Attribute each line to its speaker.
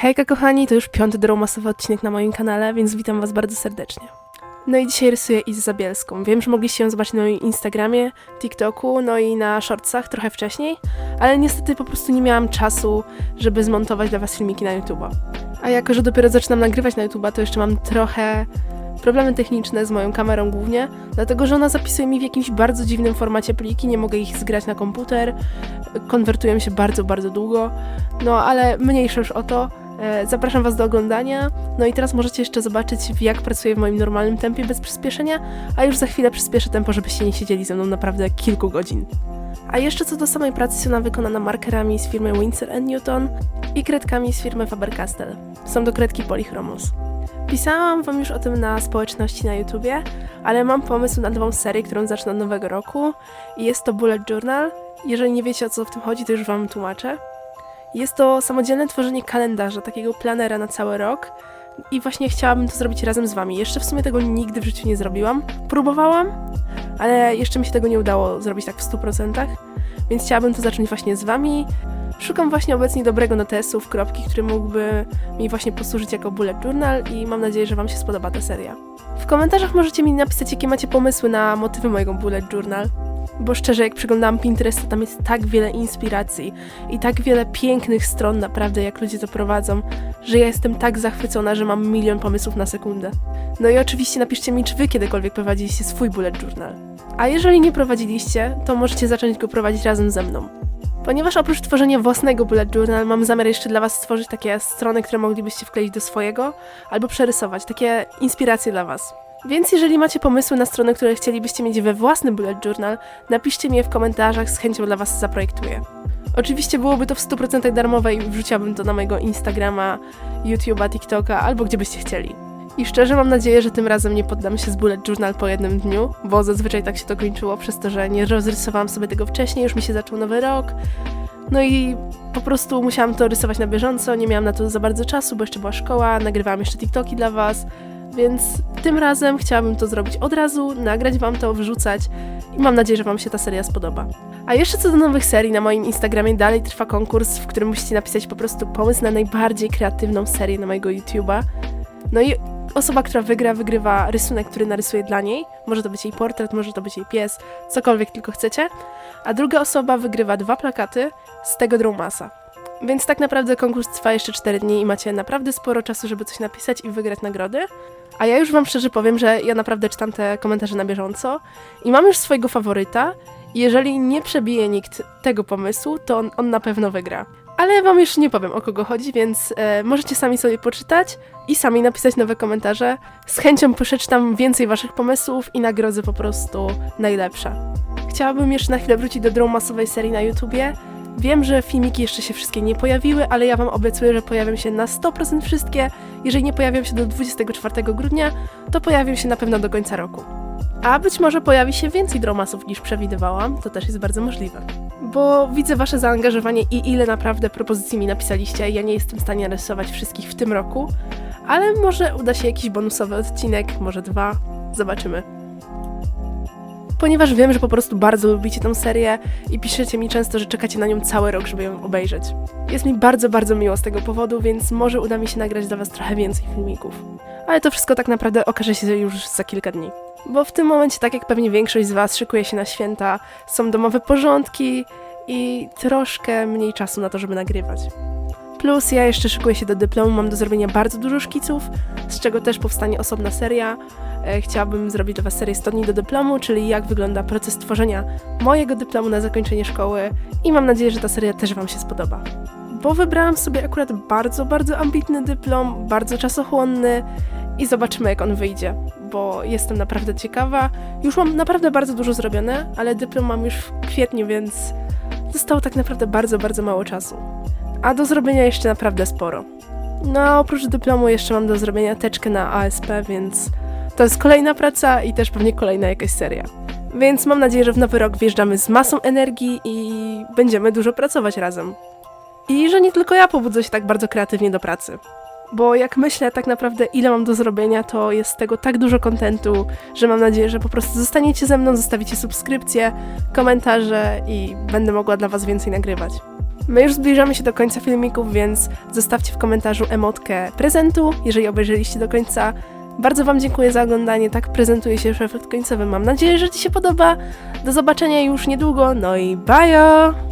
Speaker 1: Hejka kochani, to już piąty dromasowy odcinek na moim kanale, więc witam was bardzo serdecznie. No i dzisiaj rysuję Izę Zabielską. Wiem, że mogliście ją zobaczyć na moim Instagramie, TikToku, no i na shortsach trochę wcześniej, ale niestety po prostu nie miałam czasu, żeby zmontować dla was filmiki na YouTube'a. A jako, że dopiero zaczynam nagrywać na YouTube'a, to jeszcze mam trochę problemy techniczne z moją kamerą głównie, dlatego że ona zapisuje mi w jakimś bardzo dziwnym formacie pliki, nie mogę ich zgrać na komputer, konwertują się bardzo, bardzo długo, no ale mniejsza już o to. E, Zapraszam Was do oglądania. No i teraz możecie jeszcze zobaczyć, jak pracuję w moim normalnym tempie bez przyspieszenia, a już za chwilę przyspieszę tempo, żebyście nie siedzieli ze mną naprawdę kilku godzin. A jeszcze co do samej pracy, ona wykonana markerami z firmy Winsor Newton i kredkami z firmy Faber-Castell. Są to kredki Polychromos. Pisałam Wam już o tym na społeczności na YouTubie, ale mam pomysł na nową serię, którą zacznę od nowego roku i jest to Bullet Journal. Jeżeli nie wiecie o co w tym chodzi, to już Wam tłumaczę. Jest to samodzielne tworzenie kalendarza, takiego planera na cały rok. I właśnie chciałabym to zrobić razem z wami. Jeszcze w sumie tego nigdy w życiu nie zrobiłam. Próbowałam, ale jeszcze mi się tego nie udało zrobić tak w 100%. Więc chciałabym to zacząć właśnie z wami. Szukam właśnie obecnie dobrego notesu w kropki, który mógłby mi właśnie posłużyć jako bullet journal i mam nadzieję, że wam się spodoba ta seria. W komentarzach możecie mi napisać, jakie macie pomysły na motywy mojego bullet journal. Bo szczerze, jak przeglądałam Pinterest, to tam jest tak wiele inspiracji i tak wiele pięknych stron, naprawdę, jak ludzie to prowadzą, że ja jestem tak zachwycona, że mam milion pomysłów na sekundę. No i oczywiście napiszcie mi, czy wy kiedykolwiek prowadziliście swój bullet journal. A jeżeli nie prowadziliście, to możecie zacząć go prowadzić razem ze mną. Ponieważ oprócz tworzenia własnego bullet journal, mam zamiar jeszcze dla was stworzyć takie strony, które moglibyście wkleić do swojego, albo przerysować, takie inspiracje dla was. Więc jeżeli macie pomysły na strony, które chcielibyście mieć we własnym bullet journal, napiszcie mi je w komentarzach, z chęcią dla was zaprojektuję. Oczywiście byłoby to w 100% darmowe i wrzuciłabym to na mojego Instagrama, YouTube'a, TikToka albo gdzie byście chcieli. I szczerze mam nadzieję, że tym razem nie poddam się z bullet journal po jednym dniu, bo zazwyczaj tak się to kończyło przez to, że nie rozrysowałam sobie tego wcześniej, już mi się zaczął nowy rok. No i po prostu musiałam to rysować na bieżąco, nie miałam na to za bardzo czasu, bo jeszcze była szkoła, nagrywałam jeszcze TikToki dla was, więc tym razem chciałabym to zrobić od razu, nagrać wam to, wrzucać i mam nadzieję, że wam się ta seria spodoba. A jeszcze co do nowych serii, na moim Instagramie dalej trwa konkurs, w którym musicie napisać po prostu pomysł na najbardziej kreatywną serię na mojego YouTube'a. No i osoba, która wygra, wygrywa rysunek, który narysuję dla niej. Może to być jej portret, może to być jej pies, cokolwiek tylko chcecie. A druga osoba wygrywa dwa plakaty z tego Drawmasa. Więc tak naprawdę konkurs trwa jeszcze 4 dni i macie naprawdę sporo czasu, żeby coś napisać i wygrać nagrody. A ja już wam szczerze powiem, że ja naprawdę czytam te komentarze na bieżąco i mam już swojego faworyta. Jeżeli nie przebije nikt tego pomysłu, to on, on na pewno wygra. Ale wam już nie powiem o kogo chodzi, więc e, możecie sami sobie poczytać i sami napisać nowe komentarze. Z chęcią przeczytam więcej waszych pomysłów i nagrodzę po prostu najlepsze. Chciałabym jeszcze na chwilę wrócić do masowej serii na YouTubie. Wiem, że filmiki jeszcze się wszystkie nie pojawiły, ale ja wam obiecuję, że pojawią się na 100% wszystkie. Jeżeli nie pojawią się do 24 grudnia, to pojawią się na pewno do końca roku. A być może pojawi się więcej dromasów niż przewidywałam, to też jest bardzo możliwe. Bo widzę wasze zaangażowanie i ile naprawdę propozycji mi napisaliście. Ja nie jestem w stanie rysować wszystkich w tym roku, ale może uda się jakiś bonusowy odcinek, może dwa. Zobaczymy. Ponieważ wiem, że po prostu bardzo lubicie tę serię i piszecie mi często, że czekacie na nią cały rok, żeby ją obejrzeć. Jest mi bardzo, bardzo miło z tego powodu, więc może uda mi się nagrać dla was trochę więcej filmików. Ale to wszystko tak naprawdę okaże się już za kilka dni. Bo w tym momencie, tak jak pewnie większość z was szykuje się na święta, są domowe porządki i troszkę mniej czasu na to, żeby nagrywać. Plus ja jeszcze szykuję się do dyplomu, mam do zrobienia bardzo dużo szkiców, z czego też powstanie osobna seria. E, Chciałabym zrobić dla Was serię 100 dni do dyplomu, czyli jak wygląda proces tworzenia mojego dyplomu na zakończenie szkoły i mam nadzieję, że ta seria też Wam się spodoba. Bo wybrałam sobie akurat bardzo, bardzo ambitny dyplom, bardzo czasochłonny i zobaczymy jak on wyjdzie, bo jestem naprawdę ciekawa. Już mam naprawdę bardzo dużo zrobione, ale dyplom mam już w kwietniu, więc zostało tak naprawdę bardzo, bardzo mało czasu. A do zrobienia jeszcze naprawdę sporo. No a oprócz dyplomu jeszcze mam do zrobienia teczkę na ASP, więc to jest kolejna praca i też pewnie kolejna jakaś seria. Więc mam nadzieję, że w nowy rok wjeżdżamy z masą energii i będziemy dużo pracować razem. I że nie tylko ja pobudzę się tak bardzo kreatywnie do pracy. Bo jak myślę tak naprawdę ile mam do zrobienia, to jest tego tak dużo kontentu, że mam nadzieję, że po prostu zostaniecie ze mną, zostawicie subskrypcję, komentarze i będę mogła dla Was więcej nagrywać. My już zbliżamy się do końca filmików, więc zostawcie w komentarzu emotkę prezentu, jeżeli obejrzeliście do końca. Bardzo Wam dziękuję za oglądanie. Tak prezentuje się już efekt końcowy. Mam nadzieję, że Ci się podoba. Do zobaczenia już niedługo. No i bajo!